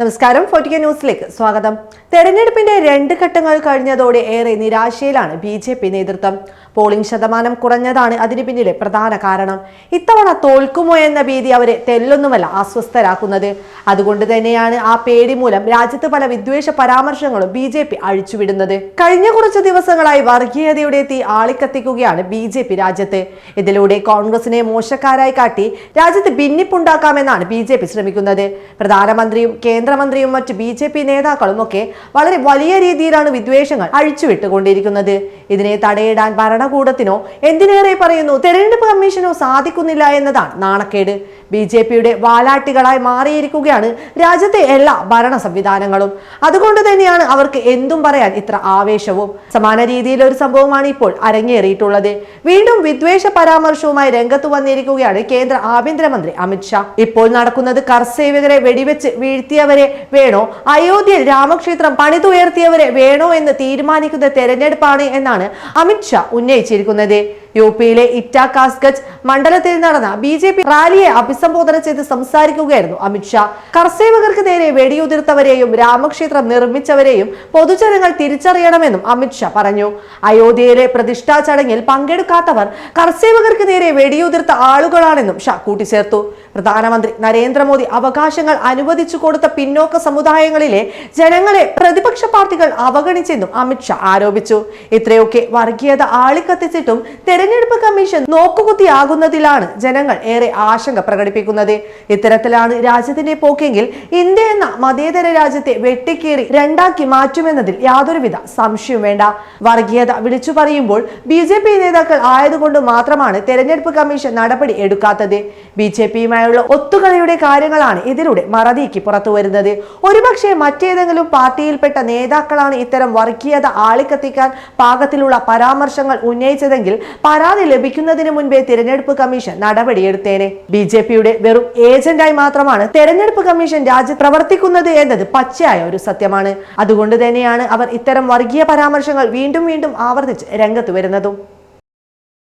നമസ്കാരം. ഫോർട്ടിക്ക ന്യൂസിലേക്ക് സ്വാഗതം. തെരഞ്ഞെടുപ്പിന്റെ രണ്ട് ഘട്ടങ്ങൾ കഴിഞ്ഞതോടെ ഏറെ നിരാശയിലാണ് ബി ജെ പി നേതൃത്വം. പോളിംഗ് ശതമാനം കുറഞ്ഞതാണ് അതിന് പിന്നിലെ പ്രധാന കാരണം. ഇത്തവണ തോൽക്കുമോ എന്ന ഭീതി അവരെ തെല്ലൊന്നുമല്ല അസ്വസ്ഥരാക്കുന്നത്. അതുകൊണ്ട് തന്നെയാണ് ആ പേടി മൂലം രാജ്യത്ത് പല വിദ്വേഷ പരാമർശങ്ങളും ബി ജെ പി അഴിച്ചുവിടുന്നത്. കഴിഞ്ഞ കുറച്ച് ദിവസങ്ങളായി വർഗീയതയുടെ തീ ആളിക്കത്തിക്കുകയാണ് ബി ജെ പി രാജ്യത്ത്. ഇതിലൂടെ കോൺഗ്രസിനെ മോശക്കാരായി കാട്ടി രാജ്യത്ത് ഭിന്നിപ്പുണ്ടാക്കാമെന്നാണ് ബി ജെ പി ശ്രമിക്കുന്നത്. പ്രധാനമന്ത്രിയും കേന്ദ്രമന്ത്രിയും മറ്റ് ബി ജെ പി നേതാക്കളും ഒക്കെ വളരെ വലിയ രീതിയിലാണ് വിദ്വേഷങ്ങൾ അഴിച്ചുവിട്ടുകൊണ്ടിരിക്കുന്നത്. ഇതിനെ തടയിടാൻ ഭരണകൂടത്തിനോ എന്തിനേറെ പറയുന്നു തെരഞ്ഞെടുപ്പ് കമ്മീഷനോ സാധിക്കുന്നില്ല എന്നതാണ് നാണക്കേട്. ബി ജെ പിയുടെ വാലാട്ടികളായി മാറിയിരിക്കുകയാണ് രാജ്യത്തെ എല്ലാ ഭരണ സംവിധാനങ്ങളും. അതുകൊണ്ട് തന്നെയാണ് അവർക്ക് എന്തും പറയാൻ ഇത്ര ആവേശവും. സമാന രീതിയിൽ ഒരു സംഭവമാണ് ഇപ്പോൾ അരങ്ങേറിയിട്ടുള്ളത്. വീണ്ടും വിദ്വേഷ പരാമർശവുമായി രംഗത്ത് വന്നിരിക്കുകയാണ് കേന്ദ്ര ആഭ്യന്തരമന്ത്രി അമിത്ഷാ ഇപ്പോൾ നടക്കുന്നത് കർസേവകരെ വെടിവെച്ച് വീഴ്ത്തിയവരെ വേണോ? അയോധ്യയിൽ രാമക്ഷേത്രം പണിതുയർത്തിയവരെ വേണോ എന്ന് തീരുമാനിക്കുന്ന തെരഞ്ഞെടുപ്പാണ് എന്നാണ് അമിത്ഷാ ഉന്നയിച്ചിരിക്കുന്നത്. യു പിയിലെ ഇറ്റാ കാസ്ഗജ് മണ്ഡലത്തിൽ നടന്ന ബി ജെ പി റാലിയെ അഭിസംബോധന ചെയ്ത് സംസാരിക്കുകയായിരുന്നു അമിത്ഷാ കർസേവകർക്ക് നേരെ വെടിയുതിർത്തവരെയും രാമക്ഷേത്രം നിർമ്മിച്ചവരെയും പൊതുജനങ്ങൾ തിരിച്ചറിയണമെന്നും അമിത്ഷാ പറഞ്ഞു. അയോധ്യയിലെ പ്രതിഷ്ഠാ ചടങ്ങിൽ പങ്കെടുക്കാത്തവർ കർസേവകർക്ക് നേരെ വെടിയുതിർത്ത ആളുകളാണെന്നും ഷാ കൂട്ടിച്ചേർത്തു. പ്രധാനമന്ത്രി നരേന്ദ്രമോദി അവകാശങ്ങൾ അനുവദിച്ചു കൊടുത്ത പിന്നോക്ക സമുദായങ്ങളിലെ ജനങ്ങളെ പ്രതിപക്ഷ പാർട്ടികൾ അവഗണിച്ചെന്നും അമിത്ഷാ ആരോപിച്ചു. ഇത്രയൊക്കെ വർഗീയത ആളിക്കത്തിച്ചിട്ടും തെരഞ്ഞെടുപ്പ് കമ്മീഷൻ നോക്കുകുത്തിയാകുന്നതിലാണ് ജനങ്ങൾ ഏറെ ആശങ്ക പ്രകടിപ്പിക്കുന്നത്. ഇത്തരത്തിലാണ് രാജ്യത്തിന്റെ പോക്കെങ്കിൽ ഇന്ത്യ എന്ന മതേതര രാജ്യത്തെ വെട്ടിക്കേറി രണ്ടാക്കി മാറ്റുമെന്നതിൽ യാതൊരുവിധ സംശയവും വേണ്ട. വർഗീയത വിളിച്ചു പറയുമ്പോൾ ബി നേതാക്കൾ ആയതുകൊണ്ട് മാത്രമാണ് തെരഞ്ഞെടുപ്പ് കമ്മീഷൻ നടപടി എടുക്കാത്തത്. ബി ജെ പിയുമായുള്ള ഒത്തുകളിയുടെ കാര്യങ്ങളാണ് ഇതിലൂടെ മറതിക്ക് പുറത്തു വരുന്നത്. ഒരുപക്ഷെ മറ്റേതെങ്കിലും പാർട്ടിയിൽപ്പെട്ട നേതാക്കളാണ് ഇത്തരം വർഗീയത ആളിക്കത്തിക്കാൻ പാകത്തിലുള്ള പരാമർശങ്ങൾ ഉന്നയിച്ചതെങ്കിൽ പരാതി ലഭിക്കുന്നതിന് മുൻപേ തിരഞ്ഞെടുപ്പ് കമ്മീഷൻ നടപടിയെടുത്തേനെ. ബി ജെ പിയുടെ വെറും ഏജന്റായി മാത്രമാണ് തെരഞ്ഞെടുപ്പ് കമ്മീഷൻ രാജ്യത്ത് പ്രവർത്തിക്കുന്നത് എന്നത് പച്ചയായ ഒരു സത്യമാണ്. അതുകൊണ്ട് തന്നെയാണ് അവർ ഇത്തരം വർഗീയ പരാമർശങ്ങൾ വീണ്ടും വീണ്ടും ആവർത്തിച്ച് രംഗത്ത് വരുന്നതും.